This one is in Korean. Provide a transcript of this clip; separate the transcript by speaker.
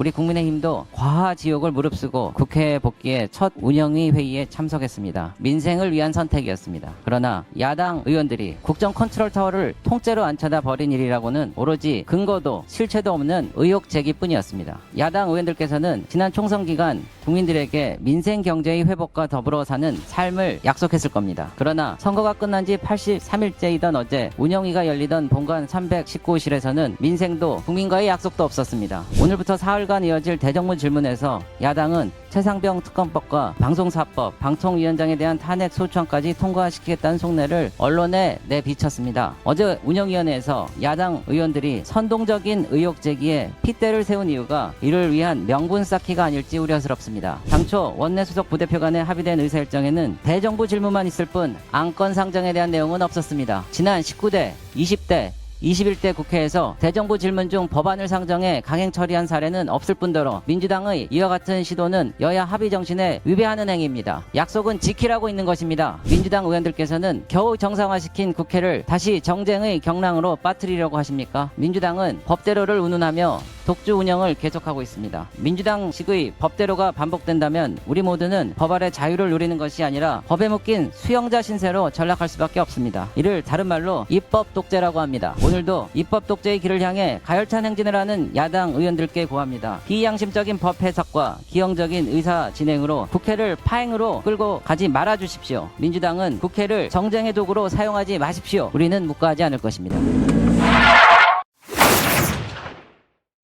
Speaker 1: 우리 국민의힘도 과하 지옥을 무릅쓰고 국회에 복귀해 첫 운영위 회의에 참석했습니다. 민생을 위한 선택이었습니다. 그러나 야당 의원들이 국정 컨트롤 타워를 통째로 앉혀다 버린 일이라고는 오로지 근거도 실체도 없는 의혹 제기뿐이었습니다. 야당 의원들께서는 지난 총선 기간 국민들에게 민생 경제의 회복과 더불어 사는 삶을 약속했을 겁니다. 그러나 선거가 끝난 지 83일째이던 어제 운영위가 열리던 본관 319호실에서는 민생도 국민과의 약속도 없었습니다. 오늘부터 사흘 간 이어질 대정부 질문에서 야당은 최상병 특검법과 방송사법, 방통위원장에 대한 탄핵 소추안까지 통과시키겠다는 속내를 언론에 내비쳤습니다. 어제 운영위원회에서 야당 의원들이 선동적인 의혹 제기에 핏대를 세운 이유가 이를 위한 명분 쌓기가 아닐지 우려스럽습니다. 당초 원내 수석 부대표 간에 합의된 의사일정에는 대정부 질문만 있을 뿐 안건 상정에 대한 내용은 없었습니다. 지난 19대, 20대, 21대 국회에서 대정부 질문 중 법안을 상정해 강행 처리한 사례는 없을 뿐더러 민주당의 이와 같은 시도는 여야 합의 정신에 위배하는 행위입니다. 약속은 지키라고 있는 것입니다. 민주당 의원들께서는 겨우 정상화시킨 국회를 다시 정쟁의 경랑으로 빠뜨리려고 하십니까? 민주당은 법대로를 운운하며 독주 운영을 계속하고 있습니다. 민주당 식의 법대로가 반복된다면 우리 모두는 법 아래 자유를 누리는 것이 아니라 법에 묶인 수영자 신세로 전락할 수밖에 없습니다. 이를 다른 말로 입법 독재라고 합니다. 오늘도 입법 독재의 길을 향해 가열찬 행진을 하는 야당 의원들께 고합니다. 비양심적인 법 해석과 기형적인 의사 진행으로 국회를 파행으로 끌고 가지 말아 주십시오. 민주당은 국회를 정쟁의 도구로 사용하지 마십시오. 우리는 묵과하지 않을 것입니다.